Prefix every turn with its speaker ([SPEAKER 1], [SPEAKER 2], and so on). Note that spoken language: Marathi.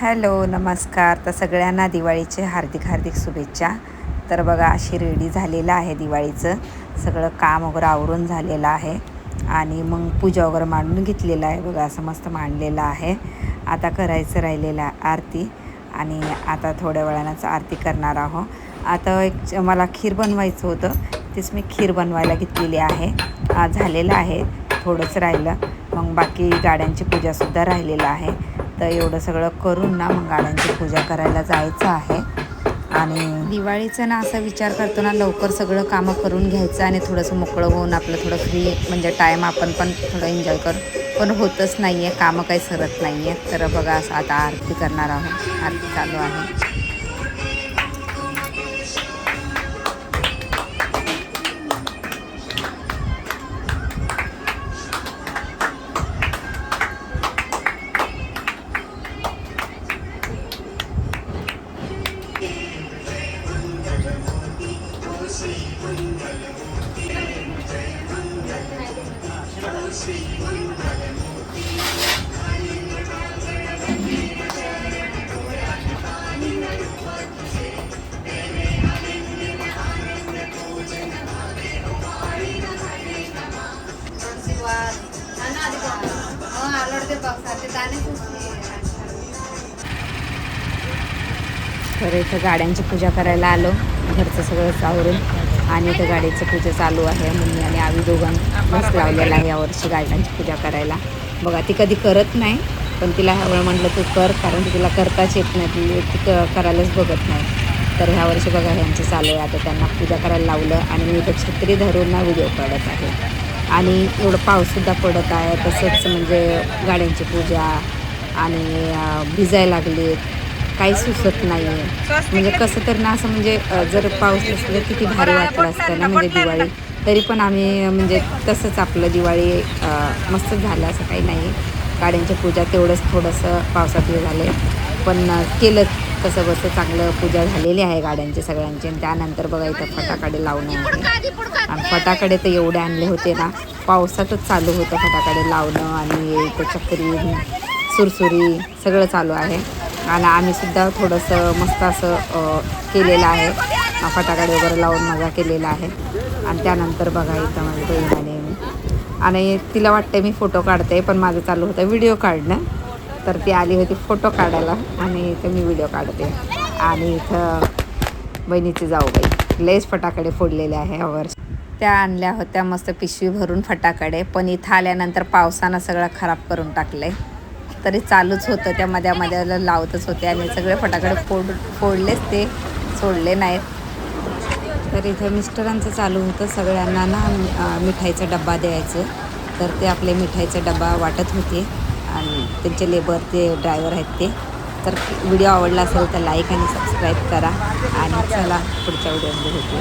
[SPEAKER 1] हॅलो नमस्कार. तर सगळ्यांना दिवाळीचे हार्दिक हार्दिक शुभेच्छा. तर बघा अशी रेडी झालेलं आहे दिवाळीचं. सगळं काम वगैरे आवरून झालेलं आहे. आणि मग पूजा वगैरे मांडून घेतलेलं आहे. बघा असं मस्त मांडलेलं आहे. आता करायचं राहिलेलं आरती. आणि आता थोड्या वेळानंच आरती करणार आहोत. आता एक मला खीर बनवायचं होतं. तेच मी खीर बनवायला घेतलेली आहे. झालेलं आहे. थोडंच राहिलं. मग बाकी गाड्यांची पूजासुद्धा राहिलेलं आहे. तर एवढं सगळं करून ना मग गाड्यांची पूजा करायला जायचं आहे. आणि दिवाळीचं ना असा विचार करतो ना लवकर सगळं कामं करून घ्यायचं आणि थोडंसं मोकळं होऊन आपलं थोडं फ्री म्हणजे टाईम आपण पण थोडं एन्जॉय करू. पण होतच नाही आहे कामं काही सरत नाही आहे तर बघा असं आता आरती करणार आहोत. आरती चालू आहे. तर इथं गाड्यांची पूजा करायला आलो. घरचं सगळं सावरून. आणि इथं गाडीचं पूजा चालू आहे. मम्मी आणि आम्ही दोघां मस्त लावलेला आहे यावर्षी गाड्यांची पूजा करायला. बघा ती कधी करत नाही पण तिला ह्यावेळी म्हटलं तू कर कारण की तिला करताच येत नाही. ती ती क करायलाच बघत नाही. तर ह्या वर्षी बघा ह्यांचं चालू आहे. आता त्यांना पूजा करायला लावलं आणि मी इथं छत्री धरून ना व्हिडिओ काढत आहे. आणि एवढं पाऊससुद्धा पडत आहे. तसंच म्हणजे गाड्यांची पूजा आणि भिजायला लागली काही सुचत नाही आहे म्हणजे कसं तर ना असं म्हणजे जर पाऊस असलं किती भारी वाटलं असतं ना म्हणजे दिवाळी. तरी पण आम्ही म्हणजे तसंच आपलं दिवाळी मस्त झालं असं काही नाही. गाड्यांची पूजा तेवढंच थोडंसं पावसात हे झालं पण केलं कसं बसं चांगलं पूजा झालेली आहे गाड्यांची सगळ्यांची. आणि त्यानंतर बघा इथं फटाकडे लावणं आहे. आणि फटाकडे तर एवढे आणले होते ना पावसातच चालू होतं फटाकडे लावणं आणि इथं चक्री सुरसुरी सगळं चालू आहे. आणि आम्ही सुद्धा थोडंसं मस्त असं केलेलं आहे. फटाकडे वगैरे लावून मजा केलेला आहे. आणि त्यानंतर बघा इथं माझी बहीण आली आणि तिला वाटते मी फोटो काढते पण माझं चालू होतं व्हिडिओ काढणं. तर ती आली होती फोटो काढायला आणि इथं मी व्हिडिओ काढते. आणि इथं बहिणीची जाऊबाई. लयच फटाकडे फोडलेले आहे यावर्षी त्या आणल्या होत्या मस्त पिशवी भरून फटाकडे पण इथं आल्यानंतर पावसानं सगळं खराब करून टाकलं आहे तरी चालूच होतं. त्या मध्या मध्याला लावतच होते आणि सगळे फटाकडे फोड फोडलेच ते सोडले नाहीत. तर इथं मिस्टरांचं चालू होतं सगळ्यांना ना मिठाईचा डब्बा द्यायचं. तर ते आपले मिठाईचा डब्बा वाटत होते आणि त्यांचे लेबर ते ड्रायव्हर आहेत ते. तर व्हिडिओ आवडला असेल तर लाईक आणि सबस्क्राईब करा. आणि चला पुढच्या व्हिडिओमध्ये भेटू.